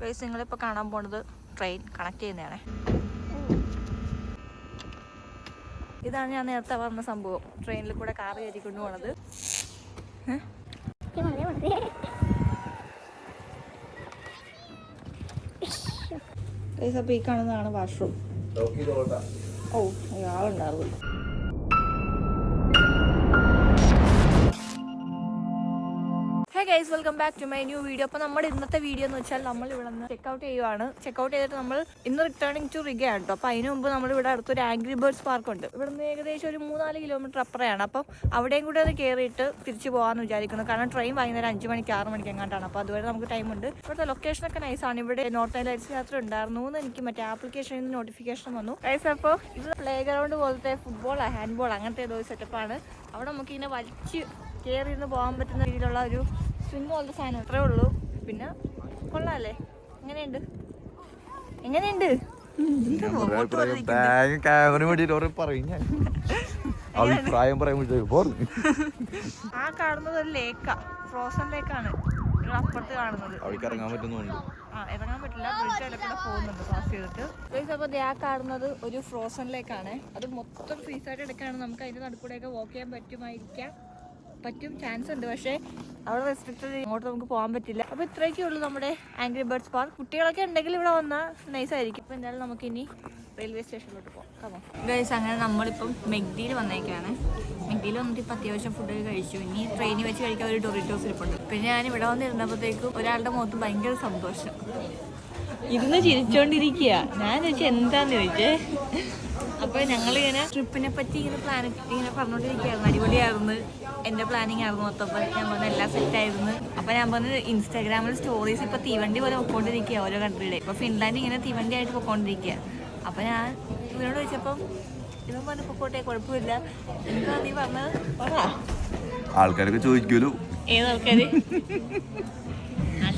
Guys നിങ്ങളിപ്പോൾ കാണാൻ പോണത് ട്രെയിൻ കണക്ട് ചെയ്യുന്നതാണ്. ഇതാണ് ഞാൻ നേരത്തെ പറഞ്ഞ സംഭവം. ട്രെയിനിൽ കൂടെ കാർ കയറ്റിക്കൊണ്ട് പോണത്. ഗൈസ് അപ്പോൾ ഈ കാണുന്നതാണ് വാഷ്റൂം ഓ ആളുണ്ടാവില്ല guys welcome back to my new video അപ്പോൾ നമ്മുടെ ഇന്നത്തെ വീഡിയോ എന്ന് വെച്ചാൽ നമ്മൾ ഇവിടെ നിന്ന് ചെക്കൗട്ട് ചെയ്യുവാണ്. ചെക്കൗട്ട് ചെയ്തിട്ട് നമ്മൾ ഇന്ന് റിട്ടേണിംഗ് ടു റിഗ ആണ് കേട്ടോ അപ്പോൾ അതിന് മുമ്പ് നമ്മൾ ഇവിടെ അടുത്തൊരു ആംഗ്രി ബേർഡ്സ് പാർക്ക് ഉണ്ട്. ഇവിടെ നിന്ന് ഏകദേശം ഒരു മൂന്നാൽ കിലോമീറ്റർ അപ്പുറയാണ്. അപ്പം അവിടെയും കൂടെ അത് കയറിയിട്ട് തിരിച്ചു പോകാമെന്ന് വിചാരിക്കുന്നു. കാരണം ട്രെയിൻ വൈകുന്നേരം അഞ്ച് മണിക്ക് ആറ് മണിക്ക് എങ്ങാണ്ടാണ്. അപ്പോൾ അതുവരെ നമുക്ക് ടൈം ഉണ്ട്. ഇവിടുത്തെ ലൊക്കേഷനൊക്കെ നൈസാണ് ഇവിടെ നോർത്ത് ലൈറ്റ്സ് യാത്ര ഉണ്ടായിരുന്നു എന്ന് എനിക്ക് മറ്റേ ആപ്ലിക്കേഷനിൽ നിന്ന് നോട്ടിഫിക്കേഷൻ വന്നു. ഗൈസ് അപ്പോൾ ഇത് പ്ലേ ഗ്രൗണ്ട് പോലത്തെ ഫുട്ബോൾ ഹാൻഡ് ബോൾ അങ്ങനത്തെ ഏതോ സെറ്റപ്പാണ് അവിടെ നമുക്ക് ഇങ്ങനെ വലിച്ച് കയറി നിന്ന് പോകാൻ പറ്റുന്ന രീതിയിലുള്ള ഒരു സ്വിങ് പോലത്തെ സാധനം അത്രേ ഉള്ളൂ. പിന്നെ കൊള്ളാല്ലേ? എങ്ങനെയുണ്ട്? എങ്ങനെയുണ്ട്? അഭിപ്രായം പറയാൻ ആ കാണുന്നത് ഒരു ലേക്കാ ഫ്രോസൺ ലേക്കാണ് നിങ്ങൾ അപ്പുറത്ത് കാണുന്നത്. അവിടേക്ക് ഇറങ്ങാൻ പറ്റുന്നുണ്ട് ആ ഇറങ്ങാൻ പറ്റില്ല. ബ്രിഡ്ജ് അതിലെ കൂടെ പോകുന്നുണ്ട് പാസ് ചെയ്തിട്ട്. ഗൈസ് അപ്പോൾ ആ കാണുന്നത് ഒരു ഫ്രോസൺ ലേക്കാണ് അത് മൊത്തം ഫ്രീസായിട്ട് എടുക്കാണ് എടുക്കുകയാണ് നമുക്ക് അതിന്റെ നടുക്കൂടെയൊക്കെ വാക്ക് ചെയ്യാൻ പറ്റുമായിരിക്കാം. പറ്റും ചാൻസ് ഉണ്ട്. പക്ഷേ അവിടെ റെസ്ട്രിക്റ്റഡ് ഇങ്ങോട്ട് നമുക്ക് പോകാൻ പറ്റില്ല. അപ്പോൾ ഇത്രയൊക്കെ ഉള്ളൂ നമ്മുടെ ആംഗ്രി ബേർഡ്സ് പാർക്ക് കുട്ടികളൊക്കെ ഉണ്ടെങ്കിൽ ഇവിടെ വന്നാൽ നൈസ് ആയിരിക്കും. അപ്പോൾ എന്തായാലും നമുക്ക് ഇനി റെയിൽവേ സ്റ്റേഷനിലോട്ട് പോകാം ഗൈസ് അങ്ങനെ നമ്മളിപ്പം മെഗ്ഡിയിൽ വന്നേക്കാണ്. മെഗ്ഡിയിൽ വന്നിട്ട് ഇപ്പം അത്യാവശ്യം ഫുഡ് കഴിച്ചു. ഇനി ട്രെയിനിൽ വെച്ച് കഴിക്കാൻ ഒരു ടൊറിറ്റോസ് ഇരിപ്പുണ്ട്. പിന്നെ ഞാൻ ഇവിടെ വന്നിരുന്നപ്പോഴത്തേക്കും ഒരാളുടെ മുഖത്ത് ഭയങ്കര സന്തോഷം. ഇരുന്ന് ചിരിച്ചോണ്ടിരിക്കുക ഞാൻ ചോദിച്ചാൽ എന്താന്ന്? ചോദിച്ചേ. അപ്പൊ ഞങ്ങൾ ഇങ്ങനെ ട്രിപ്പിനെ പറ്റി ഇങ്ങനെ പ്ലാൻ ഇങ്ങനെ പറഞ്ഞോണ്ടിരിക്കുകയായിരുന്നു. അടിപൊളിയായിരുന്നു. എന്റെ പ്ലാനിങ് ആയിരുന്നു മൊത്തം. അപ്പൊ ഞാൻ പറഞ്ഞ എല്ലാം സെറ്റ് ആയിരുന്നു. അപ്പൊ ഞാൻ പറഞ്ഞ ഇൻസ്റ്റാഗ്രാമിൽ സ്റ്റോറീസ് ഇപ്പൊ തീവണ്ടി പോലെ പൊക്കോണ്ടിരിക്കുക ഓരോ കൺട്രിയുടെ ഇപ്പൊ ഫിൻലാൻഡ് ഇങ്ങനെ തീവണ്ടി ആയിട്ട് പൊക്കോണ്ടിരിക്കുക അപ്പൊ ഞാൻ ഇവനോട് ചോദിച്ചപ്പം ഇവൻ പറഞ്ഞു പൊക്കോട്ടെ കുഴപ്പമില്ല. എന്താ നീ പറഞ്ഞത്? പറ. ആൾക്കാരൊക്കെ ചോദിക്കുമല്ലോ ഏത് ആൾക്കാര്?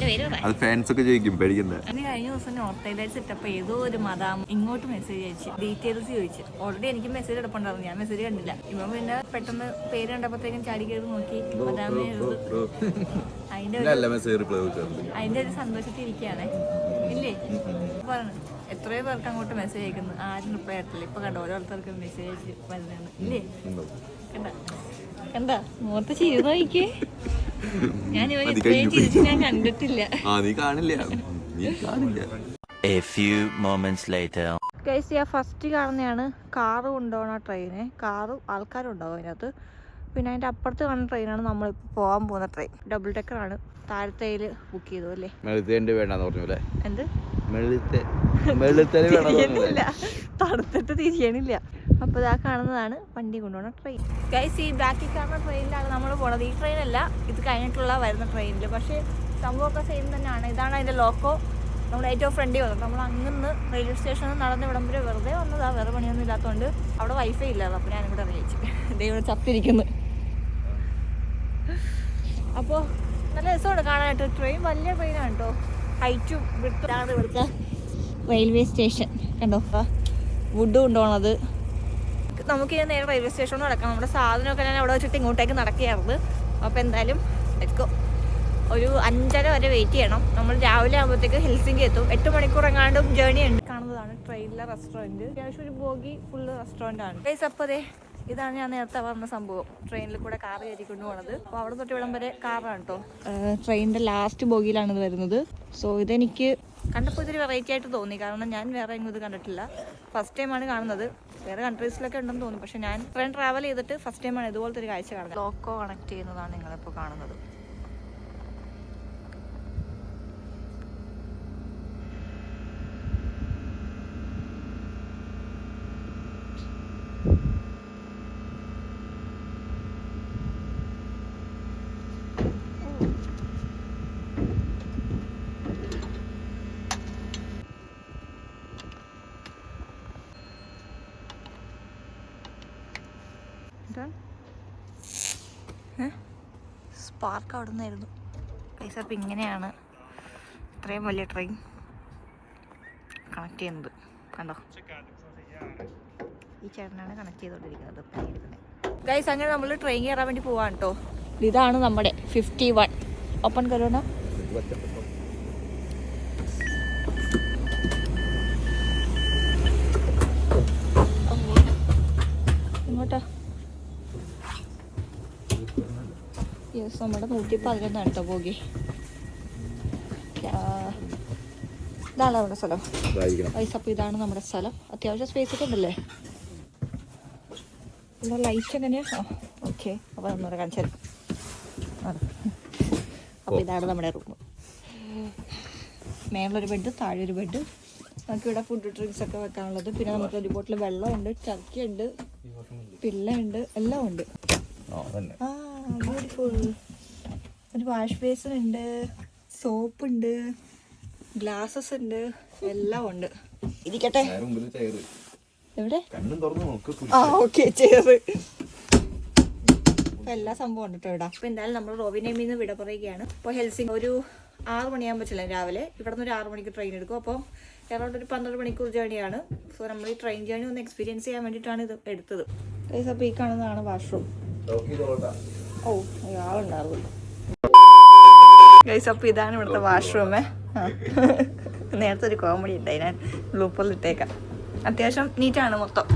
പേര് അത് ഫാൻസ് ഒക്കെ ചോദിക്കും പേടിക്കണ്ട. ഇനി കഴിഞ്ഞ ദിവസം നോർത്ത് ഐലൻഡ് സെറ്റപ്പ് ഏതോ ഒരു മതാം ഇങ്ങോട്ട് മെസ്സേജ് അയച്ചു. ഡീറ്റെയിൽസ് ചോദിച്ചു. ഓൾറെഡി എനിക്ക് മെസ്സേജ് എടുപ്പുണ്ടായിരുന്നു. ഞാൻ മെസ്സേജ് കണ്ടില്ല. ഇവൻ പിന്നെ പെട്ടെന്ന് പേര് കണ്ടപ്പോഴത്തേക്കും ചാടി കയറി നോക്കി. എഴുതു. അതിന്റെ ഒരു അതിന്റെ സന്തോഷത്തിൽ ഇരിക്കുകയാണേ. ഇല്ലേ? പറഞ്ഞു. എത്രയോ പേർക്ക് അങ്ങോട്ട് മെസ്സേജ് അയക്കുന്നു. ആരും റിപ്ലൈ ആയിട്ടില്ല ഇപ്പൊ കണ്ടോ? ഓരോരുത്തർക്കും മെസ്സേജ് അയച്ച് വരുന്നതാണ് ഇല്ലേ? കണ്ട? കണ്ട? മുഖത്ത് ചിരി നോക്കിക്കേ. കണ്ടിട്ടില്ല. ആ നീ കാണില്ല. നീ കാണില്ല. A few moments later. Guys ആ ഫസ്റ്റ് കാണുന്നതാണ് കാറ് കൊണ്ടുപോകണ ട്രെയിന് കാറും ആൾക്കാരും ഉണ്ടാവും അതിനകത്ത്. പിന്നെ അതിന്റെ അപ്പുറത്ത് കാണുന്ന ട്രെയിനാണ് നമ്മൾ പോകാൻ പോകുന്ന ട്രെയിൻ ഡബിൾ ഡെക്കറാണ് താഴത്തേൽ ബുക്ക് ചെയ്തു അല്ലേ? വേണ്ടെന്ന് പറഞ്ഞു അല്ലേ എന്ത് മെഴുത്തെ തണുത്തിട്ട് തിരിയണില്ല. അപ്പോൾ ഇതാ കാണുന്നതാണ് വണ്ടി കൊണ്ടുപോണ ട്രെയിൻ ഗൈസ് ഈ ബാക്കിൽ കാണുന്ന ട്രെയിനിലാണ് നമ്മൾ പോണത്. ഈ ട്രെയിനല്ല ഇത് കഴിഞ്ഞിട്ടുള്ള വരുന്ന ട്രെയിനിൽ പക്ഷേ സംഭവമൊക്കെ സെയിം തന്നെയാണ്. ഇതാണ് അതിന്റെ ലോക്കോ നമ്മൾ ഏറ്റവും ഫ്രണ്ടി വന്നത്. നമ്മൾ അങ്ങന്ന് റെയിൽവേ സ്റ്റേഷനിൽ നടന്ന് വരെ വെറുതെ വന്നതാ. വേറെ പണിയൊന്നും ഇല്ലാത്തതുകൊണ്ട് അവിടെ വൈഫൈ ഇല്ലാതെ അപ്പോൾ ഞാനിവിടെ അറിയിച്ചു ദൈവം ചത്തിരിക്കുന്നു. അപ്പോൾ നല്ല രസമാണ് കാണാനായിട്ട്. ട്രെയിൻ വലിയ ട്രെയിനാണ് കേട്ടോ ഹൈറ്റും വിട്ടാണ് ഇവിടുത്തെ റെയിൽവേ സ്റ്റേഷൻ കണ്ടോ? വുഡ് കൊണ്ടുപോകണത് നമുക്ക് ഞാൻ നേരെ റെയിൽവേ സ്റ്റേഷനിൽ നടക്കാം നമ്മുടെ സാധനമൊക്കെ ഞാൻ അവിടെ വെച്ചിട്ട് ഇങ്ങോട്ടേക്ക് നടക്കുകയായിരുന്നു. അപ്പോൾ എന്തായാലും എടുക്കും. ഒരു അഞ്ചര വരെ വെയിറ്റ് ചെയ്യണം. നമ്മൾ രാവിലെ ആകുമ്പോഴത്തേക്ക് ഹെൽസിംഗി എത്തും. എട്ട് മണിക്കൂർ എങ്ങാണ്ടും ജേണി ഉണ്ട്. കാണുന്നതാണ് ട്രെയിനിലെ റെസ്റ്റോറന്റ് അത്യാവശ്യം ഒരു ബോഗി ഫുള്ള് റെസ്റ്റോറന്റ് ആണ്. പ്ലേസ് അപ്പോൾ അതെ ഇതാണ് ഞാൻ നേരത്തെ പറഞ്ഞ സംഭവം. ട്രെയിനിൽ കൂടെ കാർ കയറ്റിക്കൊണ്ട് പോണത്. അപ്പോൾ അവിടെ തൊട്ട് ഇവിടം വരെ കാറാണ് കേട്ടോ ട്രെയിനിന്റെ ലാസ്റ്റ് ബോഗിയിലാണ് ഇത് വരുന്നത്. സോ ഇതെനിക്ക് കണ്ടപ്പോൾ ഇതൊരു വെറൈറ്റി ആയിട്ട് തോന്നി. കാരണം ഞാൻ വേറെ എങ്ങും ഇത് കണ്ടിട്ടില്ല. ഫസ്റ്റ് ടൈമാണ് കാണുന്നത്. വേറെ കൺട്രീസിലൊക്കെ ഉണ്ടെന്ന് തോന്നുന്നു പക്ഷെ ഞാൻ ട്രെയിൻ ട്രാവൽ ചെയ്തിട്ട് ഫസ്റ്റ് ടൈമാണ് ഇതുപോലത്തെ ഒരു കാഴ്ച കാണുന്നത്. ലോക്കോ കണക്ട് ചെയ്യുന്നതാണ് നിങ്ങളിപ്പോൾ കാണുന്നത്. സ്പാർക്ക് അവിടെ നിന്നായിരുന്നു പൈസ അപ്പം ഇങ്ങനെയാണ് ഇത്രയും വലിയ ട്രെയിൻ കണക്ട് ചെയ്യുന്നത്. കണ്ടോ? ഈ ചേട്ടനാണ് കണക്ട് ചെയ്തുകൊണ്ടിരിക്കുന്നത് ഗൈസ് അങ്ങനെ നമ്മൾ ട്രെയിൻ കയറാൻ വേണ്ടി പോവാണ് കേട്ടോ ഇതാണ് നമ്മുടെ ഫിഫ്റ്റി വൺ ഓപ്പൺ കരോണ. യെസ് നമ്മുടെ നൂറ്റി പതിനൊന്നാണ് കേട്ടോ പോകി ഇതാണ് നമ്മുടെ സ്ഥലം. വൈസ് അപ്പോൾ ഇതാണ് നമ്മുടെ സ്ഥലം. അത്യാവശ്യം സ്പേസ് ഒക്കെ ഉണ്ടല്ലേ? ലൈറ്റ് എങ്ങനെയാ? ആ ഓക്കെ അപ്പോൾ നമ്മുടെ കാണിച്ചു അപ്പൊ അപ്പോൾ ഇതാണ് നമ്മുടെ റൂം മേളിലൊരു ബെഡ് താഴെ ഒരു ബെഡ് നമുക്ക് ഇവിടെ ഫുഡ് ഡ്രിങ്ക്സ് ഒക്കെ വെക്കാനുള്ളത്. പിന്നെ നമുക്ക് ഒരു ബോട്ടിൽ വെള്ളമുണ്ട് ചക്കയുണ്ട് പിള്ളുണ്ട് എല്ലാം ഉണ്ട് ആ ബ്യൂട്ടിഫുൾ ഒരു വാഷ് ബേസിൻ ഉണ്ട് സോപ്പ് ഉണ്ട് ഗ്ലാസസ് ഉണ്ട് എല്ലാം ഉണ്ട്. ഇരിക്കട്ടെ. എവിടെ? ആ ഓക്കെ ചേറ് അപ്പൊ എല്ലാ സംഭവം ഉണ്ട് കേട്ടോ അപ്പൊ എന്തായാലും നമ്മൾ റോബിനേമിൽ നിന്ന് വിട പറയുകയാണ്. അപ്പോൾ ഹെൽസിംഗ് ഒരു ആറ് മണിയാകുമ്പോൾ ചെല്ലാം രാവിലെ. ഇവിടെ നിന്ന് ഒരു ആറ് മണിക്ക് ട്രെയിൻ എടുക്കും. അപ്പോൾ എറൗണ്ട് ഒരു പന്ത്രണ്ട് മണിക്കൂർ ജേണിയാണ് സോ നമ്മൾ ഈ ട്രെയിൻ ജേണി ഒന്ന് എക്സ്പീരിയൻസ് ചെയ്യാൻ വേണ്ടിയിട്ടാണ് ഇത് എടുത്തത്. അപ്പൊ അപ്പോൾ ഈ കാണുന്നതാണ് വാഷ്റൂം ഓ ആളുണ്ടാവുമല്ലോ ഗൈസ് അപ്പോൾ ഇതാണ് ഇവിടുത്തെ വാഷ്റൂമേ നേരത്തെ ഒരു കോമഡി ഉണ്ടായി. ഞാൻ ബ്ലൂപ്പറിൽ ഇട്ടേക്കാം. അത്യാവശ്യം നീറ്റാണ് മൊത്തം.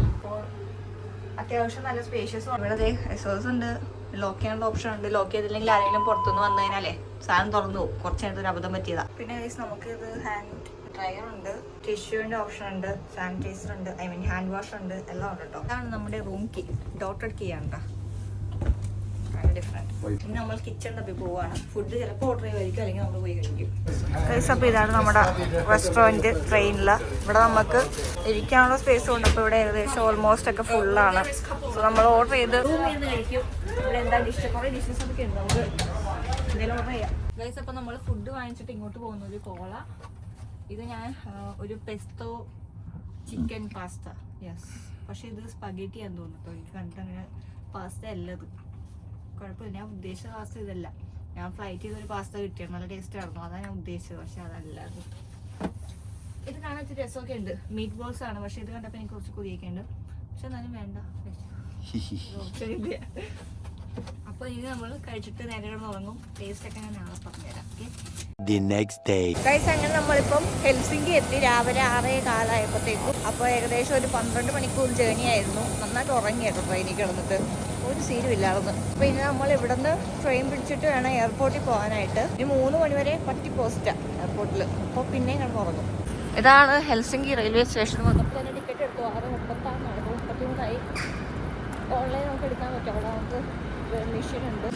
അത്യാവശ്യം നല്ല സ്പേഷ്യസ് ഇവിടെ റിസോഴ്സ് ഉണ്ട്. ലോക്ക് ചെയ്യാനുള്ള ഓപ്ഷൻ ഉണ്ട്. ലോക്ക് ചെയ്തില്ലെങ്കിൽ ആരെങ്കിലും പുറത്തുനിന്ന് വന്നു കഴിഞ്ഞാലേ സാധനം തുറന്നു പോകും. കുറച്ച് നേരത്തെ ഒരു അബദ്ധം പറ്റിയതാ. പിന്നെ നമുക്കിത് നമുക്ക് ഇത് ഹാൻഡ് ഡ്രയർ ഉണ്ട്. ടിഷ്യൂവിന്റെ ഓപ്ഷൻ ഉണ്ട്. സാനിറ്റൈസർ ഉണ്ട്. ഐ മീൻ ഹാൻഡ് വാഷ് ഉണ്ട്. എല്ലാം ഉണ്ട് കേട്ടോ അതാണ് നമ്മുടെ റൂം കീ ഡോട്ടഡ് കീ ആണ് കേട്ടോ ഇനി നമ്മൾ പോവാണ്. ഫുഡ് ചിലപ്പോൾ ഓർഡർ ചെയ്യുമായിരിക്കും അല്ലെങ്കിൽ നമ്മൾ പോയി കഴിക്കും. ഗൈസ് അപ്പോൾ ഇതാണ് നമ്മുടെ റെസ്റ്റോറന്റ് ട്രെയിനിൽ ഇവിടെ നമുക്ക് ഇരിക്കാനുള്ള സ്പേസ് ഉണ്ട്. അപ്പോൾ ഇവിടെ ഏകദേശം ഓൾമോസ്റ്റ് ഒക്കെ ഫുള്ളാണ് സോ നമ്മൾ ഓർഡർ ചെയ്ത് കഴിക്കും. ഇവിടെ എന്താ ഡിഷ് കുറേ ഡിഷസ് ഒക്കെ ഉണ്ട്. നമുക്ക് എന്തെങ്കിലും ഓർഡർ ചെയ്യാം. ഗൈസ് അപ്പോൾ നമ്മൾ ഫുഡ് വാങ്ങിച്ചിട്ട് ഇങ്ങോട്ട് പോകുന്ന. ഒരു കോള. ഇത് ഞാൻ ഒരു പെസ്തോ ചിക്കൻ പാസ്ത യെസ് പക്ഷേ ഇത് സ്പഗേറ്റി ആണെന്ന് തോന്നുന്നു. കേട്ടോ എനിക്ക് കണ്ടിട്ട് അങ്ങനെ പാസ്ത അല്ല ഇത്. കുഴപ്പമില്ല. ഞാൻ ഉദ്ദേശിച്ച പാസ്ത ഇതല്ല. ഞാൻ ഫ്ലൈറ്റ് ചെയ്തൊരു പാസ്ത കിട്ടിയത് നല്ല ടേസ്റ്റ് ആയിരുന്നു അതാണ് ഞാൻ ഉദ്ദേശിച്ചത്. പക്ഷെ അതല്ല. ഇത് ഇത് കാണാൻ ഇച്ചിരി രസമൊക്കെ ഉണ്ട്. മീറ്റ് ബോൾസ് ആണ്. പക്ഷെ ഇത് കണ്ടപ്പോൾ എനിക്ക് കുറച്ച് കൊതിയൊക്കെ ഉണ്ട്. പക്ഷെ എന്നാലും വേണ്ട. അപ്പൊ അപ്പോൾ ഇനി നമ്മൾ കഴിച്ചിട്ട് നേരെ കിടന്ന് ഉറങ്ങും. ടേസ്റ്റ് ഒക്കെ ഞാൻ നാളെ പറഞ്ഞുതരാം. ഓക്കെ. ഗൈസ് അങ്ങനെ നമ്മളിപ്പം ഹെൽസിംഗി എത്തി. രാവിലെ ആറേ കാലമായപ്പോഴത്തേക്കും അപ്പോൾ ഏകദേശം ഒരു പന്ത്രണ്ട് മണിക്കൂർ ജേണി ആയിരുന്നു. നന്നായിട്ട് ഉറങ്ങിയായിരുന്നു. ട്രെയിനിൽ കിടന്നിട്ട്. ഒരു സീനും ഇല്ലായിരുന്നു അപ്പോൾ ഇനി നമ്മൾ ഇവിടുന്ന് ട്രെയിൻ പിടിച്ചിട്ട് വേണം എയർപോർട്ടിൽ പോകാനായിട്ട്. ഇനി മൂന്ന് മണിവരെ പറ്റി പോസ്റ്റാണ് എയർപോർട്ടിൽ അപ്പോൾ പിന്നെ കിടന്ന് ഉറങ്ങും. ഇതാണ് ഹെൽസിംഗി റെയിൽവേ സ്റ്റേഷൻ വന്നപ്പോൾ തന്നെ ടിക്കറ്റ് എടുത്തു. ആറ് മുപ്പത്താറാണ് ഇപ്പോൾ മുപ്പത്തിമൂന്നായി. ഓൺലൈൻ നമുക്ക് എടുക്കാൻ പറ്റും. അവിടെ നമുക്ക് മെഷീൻ ഉണ്ട്.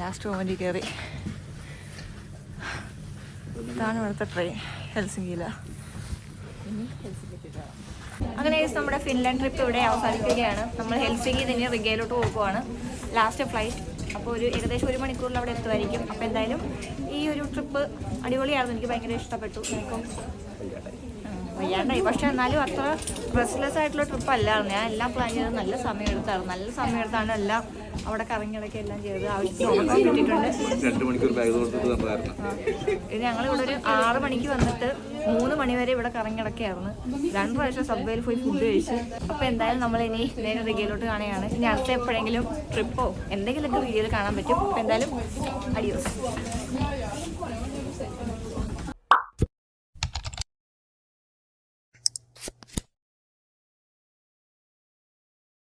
ലാസ്റ്റ് മൊമെന്റിൽ കയറി ഇതാണ് ഇവിടുത്തെ ട്രെയിൻ ഹെൽസിംഗിയില അങ്ങനെ നമ്മുടെ ഫിൻലാൻഡ് ട്രിപ്പ് ഇവിടെ അവസാനിക്കുകയാണ്. നമ്മൾ ഹെൽസിംഗി തന്നെ റിഗയിലോട്ട് പോകുവാണ്. ലാസ്റ്റ് ഫ്ലൈറ്റ് അപ്പോൾ ഒരു ഏകദേശം ഒരു മണിക്കൂറിൽ അവിടെ എത്തുമായിരിക്കും. അപ്പോൾ എന്തായാലും ഈ ഒരു ട്രിപ്പ് അടിപൊളിയായിരുന്നു. എനിക്ക് ഭയങ്കര ഇഷ്ടപ്പെട്ടു. എനിക്കും വയ്യാണ്ടായി. പക്ഷെ എന്നാലും അത്ര റെസ്റ്റ്ലെസ് ആയിട്ടുള്ള ട്രിപ്പ് അല്ലായിരുന്നു. ഞാൻ എല്ലാം പ്ലാൻ ചെയ്തത് നല്ല സമയം എടുത്തായിരുന്നു. നല്ല സമയം എടുത്താണ് എല്ലാം അവിടെ കറങ്ങിടയ്ക്ക് എല്ലാം ചെയ്ത് ആവശ്യത്തിന് കിട്ടിയിട്ടുണ്ട്. ഇത് ഞങ്ങൾ ഇവിടെ ഒരു ആറ് മണിക്ക് വന്നിട്ട് മൂന്ന് മണിവരെ ഇവിടെ കറങ്ങിടക്കായിരുന്നു രണ്ട് പ്രാവശ്യം സബ്വേയിൽ പോയി ഫുഡ് കഴിച്ചു. അപ്പോൾ എന്തായാലും നമ്മൾ ഇനി നേരെ റിഗയിലോട്ട് കാണുകയാണ്. ഇനി അടുത്ത എപ്പോഴെങ്കിലും ട്രിപ്പോ എന്തെങ്കിലുമൊക്കെ വീഡിയോയിൽ കാണാൻ പറ്റും. അപ്പോൾ എന്തായാലും അഡിയോസ്